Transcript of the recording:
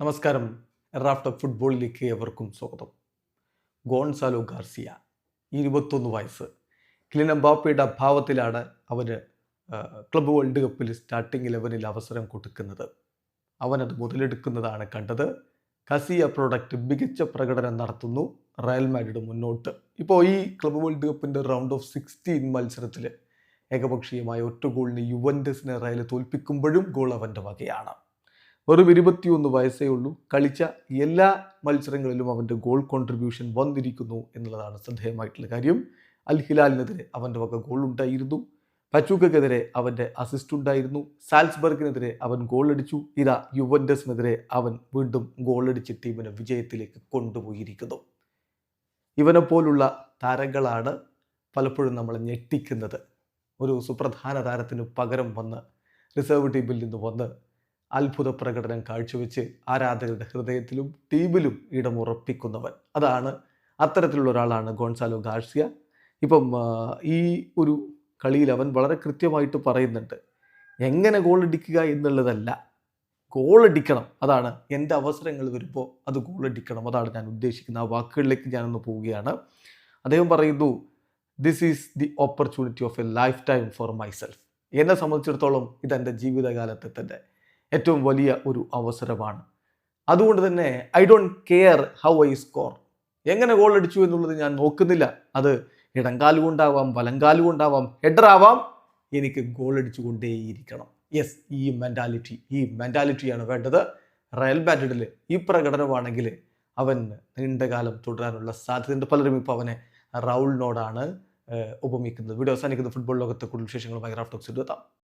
നമസ്കാരം. എറാഫ്റ്റർ ഫുട്ബോളിലേക്ക് എവർക്കും സ്വാഗതം. ഗോൺസാലോ ഗാർസിയ ഇരുപത്തൊന്ന് വയസ്സ്. ക്ലിൻ ബാപ്പയുടെ അഭാവത്തിലാണ് അവന് ക്ലബ് വേൾഡ് കപ്പിൽ സ്റ്റാർട്ടിംഗ് ഇലവനിൽ അവസരം കൊടുക്കുന്നത്. അവനത് മുതലെടുക്കുന്നതാണ് കണ്ടത്. കസിയ പ്രൊഡക്റ്റ് മികച്ച പ്രകടനം നടത്തുന്നു. റയൽ മാഡ്രിഡ് മുന്നോട്ട്. ഇപ്പോൾ ഈ ക്ലബ് വേൾഡ് കപ്പിന്റെ റൗണ്ട് ഓഫ് സിക്സ്റ്റീൻ മത്സരത്തിൽ ഏകപക്ഷീയമായ ഒറ്റ ഗോളിന് യുവൻഡസിനെ റയൽ തോൽപ്പിക്കുമ്പോഴും ഗോൾ അവന്റെ വകയാണ്. വെറും ഇരുപത്തിയൊന്ന് വയസ്സേ ഉള്ളൂ. കളിച്ച എല്ലാ മത്സരങ്ങളിലും അവന്റെ ഗോൾ കോൺട്രിബ്യൂഷൻ വന്നിരിക്കുന്നു എന്നുള്ളതാണ് ശ്രദ്ധേയമായിട്ടുള്ള കാര്യം. അൽ ഹിലാലിനെതിരെ അവന്റെ വക ഗോൾ ഉണ്ടായിരുന്നു. പച്ചൂക്കെതിരെ അവന്റെ അസിസ്റ്റ് ഉണ്ടായിരുന്നു. സാൽസ്ബർഗിനെതിരെ അവൻ ഗോൾ അടിച്ചു. ഇതാ യുവൻഡസിനെതിരെ അവൻ വീണ്ടും ഗോൾ അടിച്ച് ടീമിനെ വിജയത്തിലേക്ക് കൊണ്ടുപോയിരിക്കുന്നു. ഇവനെ പോലുള്ള താരങ്ങളാണ് പലപ്പോഴും നമ്മൾ ഞെട്ടിക്കുന്നത്. ഒരു സുപ്രധാന താരത്തിന് പകരം വന്ന് റിസർവ് ടീമിൽ നിന്ന് വന്ന് അത്ഭുത പ്രകടനം കാഴ്ചവെച്ച് ആരാധകരുടെ ഹൃദയത്തിലും ടീമിലും ഇടമുറപ്പിക്കുന്നവൻ. അതാണ് അത്തരത്തിലുള്ള ഒരാളാണ് ഗോൺസാലോ ഗാർസിയ. ഇപ്പം ഈ ഒരു കളിയിൽ അവൻ വളരെ കൃത്യമായിട്ട് പറയുന്നുണ്ട് എങ്ങനെ ഗോൾ അടിക്കുക എന്നുള്ളതല്ല ഗോളടിക്കണം അതാണ് എന്റെ അവസരങ്ങൾ വരുമ്പോൾ അത് ഗോളടിക്കണം അതാണ് ഞാൻ ഉദ്ദേശിക്കുന്ന ആ വാക്കുകളിലേക്ക് ഞാനൊന്ന് പോവുകയാണ്. അദ്ദേഹം പറയുന്നു this is the opportunity of a lifetime for myself എന്നെ സംബന്ധിച്ചിടത്തോളം ഇതെന്റെ ജീവിതകാലത്തെ തന്നെ ഏറ്റവും വലിയ ഒരു അവസരമാണ്. അതുകൊണ്ട് തന്നെ I don't care how I score എങ്ങനെ ഗോൾ അടിച്ചു എന്നുള്ളത് ഞാൻ നോക്കുന്നില്ല. അത് ഇടങ്കാലുകൊണ്ടാവാം വലങ്കാലുകൊണ്ടാവാം ഹെഡർ ആവാം എനിക്ക് ഗോൾ അടിച്ചുകൊണ്ടേയിരിക്കണം. യെസ് ഈ മെന്റാലിറ്റി ഈ മെന്റാലിറ്റിയാണ് വേണ്ടത്. റയൽ മാഡ്രിഡിൽ ഈ പ്രകടനമാണെങ്കിൽ അവൻ നീണ്ടകാലം തുടരാനുള്ള സാധ്യതയുണ്ട്. പലരും ഇപ്പോൾ അവനെ റൗളിനോടാണ് ഉപമിക്കുന്നത്. വീഡിയോ അവസാനിക്കുന്ന ഫുട്ബോൾ ലോകത്തെ കൂടുതൽ വിശേഷങ്ങളുമായി റാഫ്റ്റോക്സ് എത്താം.